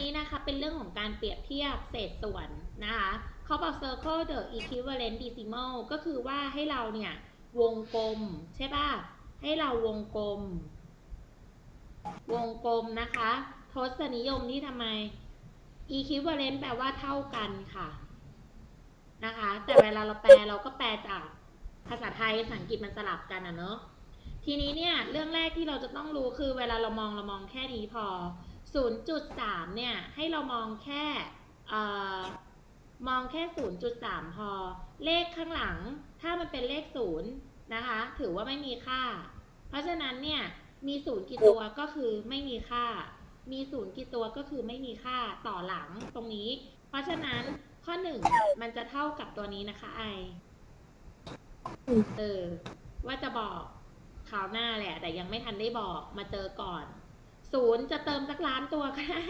นี้นะคะเป็นเรื่องของการเปรียบเทียบเศษส่วนนะคะเขาบอก circle the equivalent decimal ก็คือว่าให้เราเนี่ยวงกลมใช่ป่ะ ให้เราวงกลม วงกลมนะคะทศนิยมที่ทำไม equivalent แปลว่าเท่ากันค่ะนะคะ แต่เวลาเราแปลเราก็แปลจากภาษาไทยภาษาอังกฤษมันสลับกันอะเนาะ ทีนี้เนี่ยเรื่องแรกที่เราจะต้องรู้คือเวลาเรามองเรามองแค่นี้พอ 0.3 เนี่ยให้เรามองแค่อ่อมองแค่ 0.3 พอ เลขข้างหลังถ้ามันเป็นเลข 0 นะคะ ถือว่าไม่มีค่า เพราะฉะนั้นเนี่ยมีศูนย์กี่ตัวก็คือไม่มีค่า มีศูนย์กี่ตัวก็คือไม่มีค่าต่อหลังตรงนี้ เพราะฉะนั้นข้อหนึ่งมันจะเท่ากับตัวนี้นะคะไอเออว่าจะบอก ราวหน้าแหละ แต่ยังไม่ทันได้บอกมาเจอก่อน ศูนย์จะเติมสักล้านตัวก็ได้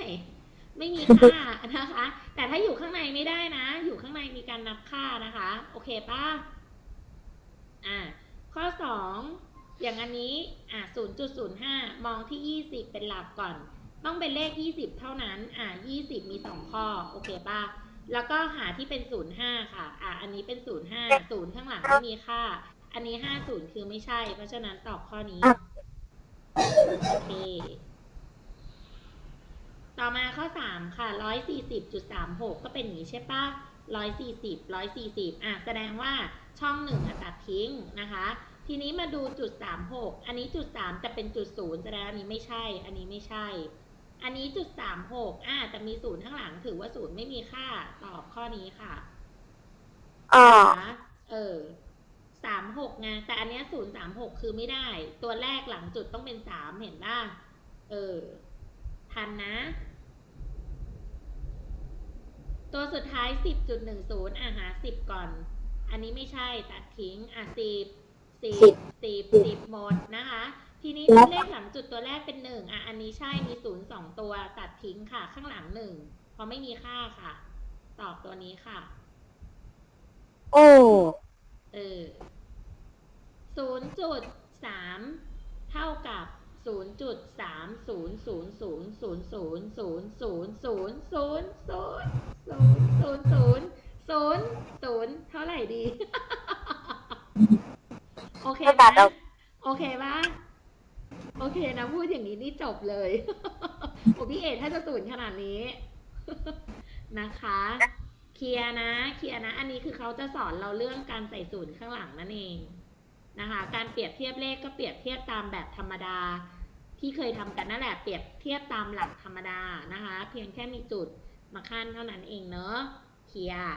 ไม่มีค่านะคะ แต่ถ้าอยู่ข้างในไม่ได้นะ อยู่ข้างในมีการนับค่านะคะ โอเคป่ะอ่าข้อสองอย่างอันนี้อะ0.05 มองที่ 20 เป็นหลักก่อน ต้องเป็นเลข 20 เท่านั้นอะ20 มี 2 ข้อ โอเคป่ะแล้วก็หาที่เป็น 05 ค่ะ อะอันนี้เป็น 05 0 ข้างหลังไม่มีค่า อันนี้50คือไม่ใช่ เพราะฉะนั้นตอบข้อนี้ โอเค ต่อมาข้อ3ค่ะ140.36ก็เป็นอย่างนี้ใช่ปะ140 140อะแสดงว่าช่องหนึ่งอะตัดทิ้งนะคะ ทีนี้มาดูจุด36อันนี้จุด3จะเป็นจุด0แสดงอันนี้ไม่ใช่ อันนี้ไม่ใช่ อันนี้จุด36อะแต่มี0ข้างหลังถือว่า0ไม่มีค่า ตอบข้อนี้ค่ะอ่านะเออสาม หกไงแต่อันเนี้ศูนย์สามหกคือไม่ได้ ตัวแรกหลังจุดต้องเป็นสามเห็นป่ะเออ ทันนะ ตัวสุดท้ายสิบจุดหนึ่งศูนย์อะหาสิบก่อน อันนี้ไม่ใช่ตัดทิ้งอะสิบสิบสิบสิบหมดนะคะ ทีนี้เลขหลังจุดตัวแรกเป็นหนึ่งอะอันนี้ใช่มีศูนย์สองตัวตัดทิ้งค่ะ ข้างหลังหนึ่งเพราะไม่มีค่าค่ะ ตอบตัวนี้ค่ะ โอ้เออศูนย์ จุดสามเท่ากับศูนย์จุดสามศูนย์ศูนย์ศูนย์ศูนย์ศูนย์ศูนย์ศูนย์ศูนย์ศูนย์ศูนย์ศูนย์ศูนย์ศูนย์ศูนย์ศูนย์เท่าไหร่ดี โอเคไม่ตัดนะโอเคปะโอเคนะพูดอย่างนี้นี่จบเลยโอพี่เอถ้าจะศูนย์ขนาดนี้นะคะเคลียนะเคลียนะ อันนี้คือเขาจะสอนเราเรื่องการใส่ศูนย์ข้างหลังนั่นเอง นะคะการเปรียบเทียบเลขก็เปรียบเทียบตามแบบธรรมดา ที่เคยทำกันนั่นแหละเปรียบเทียบตามหลักธรรมดานะคะเพียงแค่มีจุดมาขั้นเท่านั้นเองเนอะเคลียร์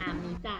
ตามนี้จ้ะ